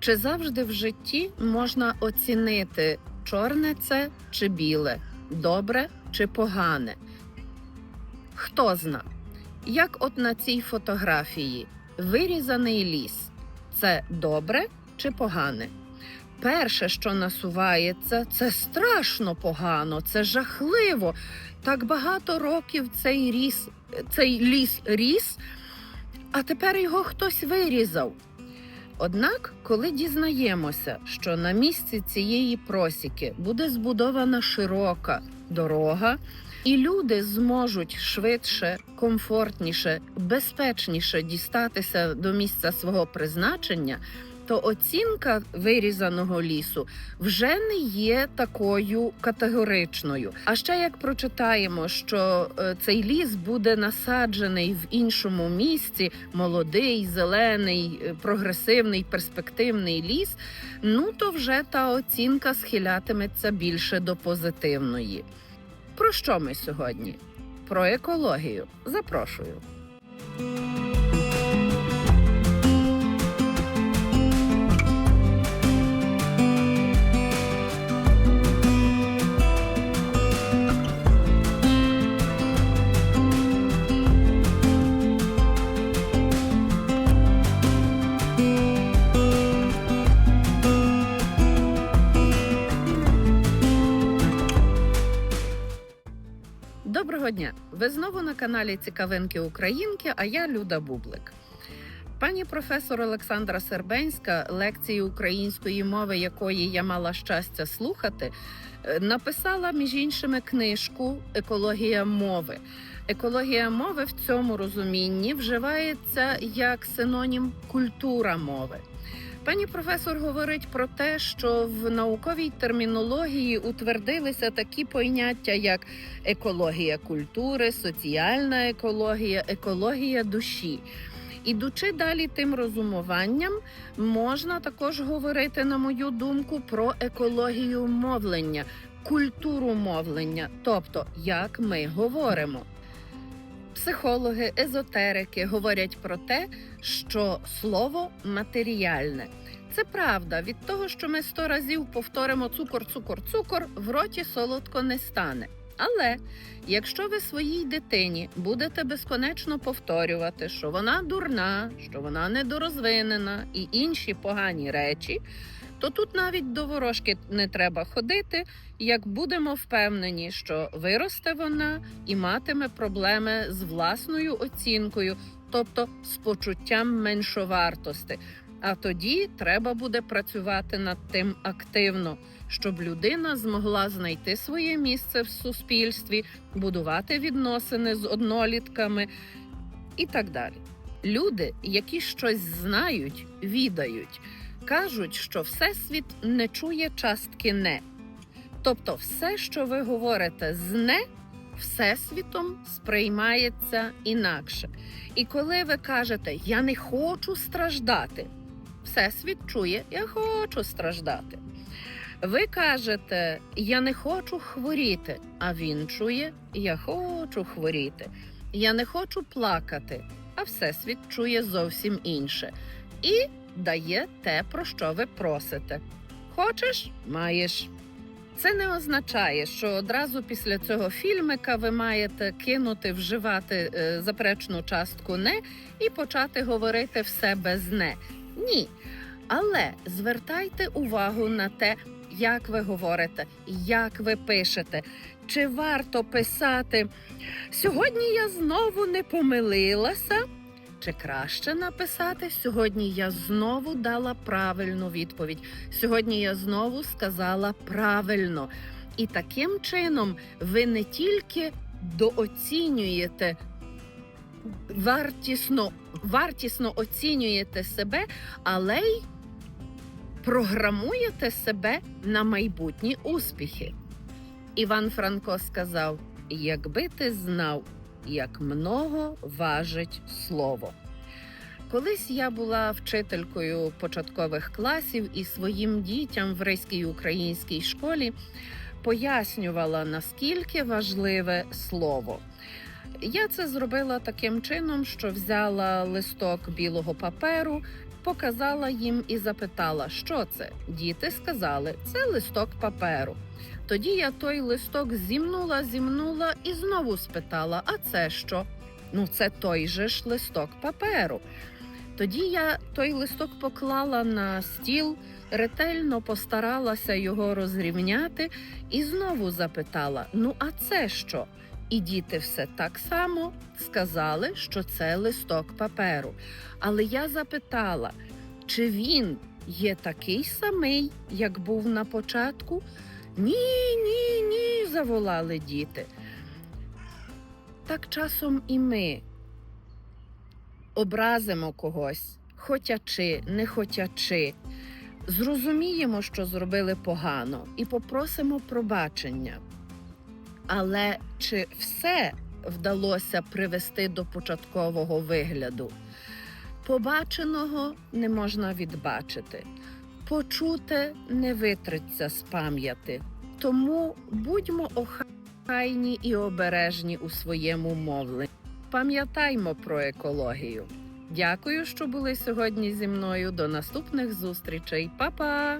Чи завжди в житті можна оцінити, чорне це чи біле, добре чи погане? Хто зна? Як от на цій фотографії вирізаний ліс це добре чи погане? Перше, що насувається, це страшно погано, це жахливо. Так багато років цей ріс, цей ліс ріс, а тепер його хтось вирізав. Однак, коли дізнаємося, що на місці цієї просіки буде збудована широка дорога, і люди зможуть швидше, комфортніше, безпечніше дістатися до місця свого призначення, то оцінка вирізаного лісу вже не є такою категоричною. А ще як прочитаємо, що е, цей ліс буде насаджений в іншому місці, молодий, зелений, е, прогресивний, перспективний ліс, ну то вже та оцінка схилятиметься більше до позитивної. Про що ми сьогодні? Про екологію. Запрошую. Доброго дня! Ви знову на каналі Цікавинки Українки, а я Люда Бублик. Пані професор Олександра Сербенська, лекції української мови, якої я мала щастя слухати, е, написала між іншими книжку Екологія мови. Екологія мови в цьому розумінні вживається як синонім культура мови. Пані професор говорить про те, що в науковій термінології утвердилися такі поняття, як екологія культури, соціальна екологія, екологія душі. Ідучи далі тим розумуванням, можна також говорити, на мою думку, про екологію мовлення, культуру мовлення, тобто як ми говоримо. Психологи, езотерики говорять про те, що слово матеріальне. Це правда. Від того, що ми сто разів повторимо цукор, цукор, цукор, в роті солодко не стане. Але якщо ви своїй дитині будете безконечно повторювати, що вона дурна, що вона недорозвинена і інші погані речі, то тут навіть до ворожки не треба ходити, як будемо впевнені, що виросте вона і матиме проблеми з власною оцінкою, тобто з почуттям меншовартости. А тоді треба буде працювати над тим активно, щоб людина змогла знайти своє місце в суспільстві, будувати відносини з однолітками і так далі. Люди, які щось знають, відають, кажуть, що всесвіт не чує частки не. Тобто, все, що ви говорите з не, всесвітом сприймається інакше. І коли ви кажете Я не хочу страждати, всесвіт чує Я хочу страждати. Ви кажете Я не хочу хворіти, а він чує Я хочу хворіти. Я не хочу плакати, а всесвіт чує зовсім інше. І дає те, про що ви просите. Хочеш, маєш. Це не означає, що одразу після цього фільмика ви маєте кинути вживати е, заперечну частку не і почати говорити все без не. Ні. Але звертайте увагу на те, як ви говорите, як ви пишете. Чи варто писати сьогодні я знову не помилилася? Чи краще написати сьогодні я знову дала правильну відповідь? Сьогодні я знову сказала правильно. І таким чином ви не тільки дооцінюєте вартісно, вартісно оцінюєте себе, але й програмуєте себе на майбутні успіхи. Іван Франко сказав: якби ти знав, як много важить слово. Колись я була вчителькою початкових класів і своїм дітям в Ризькій українській школі пояснювала, наскільки важливе слово. Я це зробила таким чином, що взяла листок білого паперу показала їм і запитала, що це. Діти сказали, це листок паперу. Тоді я той листок зімнула, зімнула і знову спитала: а це що? Ну, це той же ж листок паперу. Тоді я той листок поклала на стіл, ретельно постаралася його розрівняти і знову запитала: Ну, а це що? І діти все так само сказали, що це листок паперу. Але я запитала, чи він є такий самий, як був на початку? Ні, ні, ні, заволали діти. Так часом і ми образимо когось, хотячи, не хотячи, зрозуміємо, що зробили погано, і попросимо пробачення. Але чи все вдалося привести до початкового вигляду? Побаченого не можна відбачити, почуте не витриться з пам'яті. Тому будьмо охайні і обережні у своєму мовленні. Пам'ятаймо про екологію. Дякую, що були сьогодні зі мною. До наступних зустрічей. Па-па!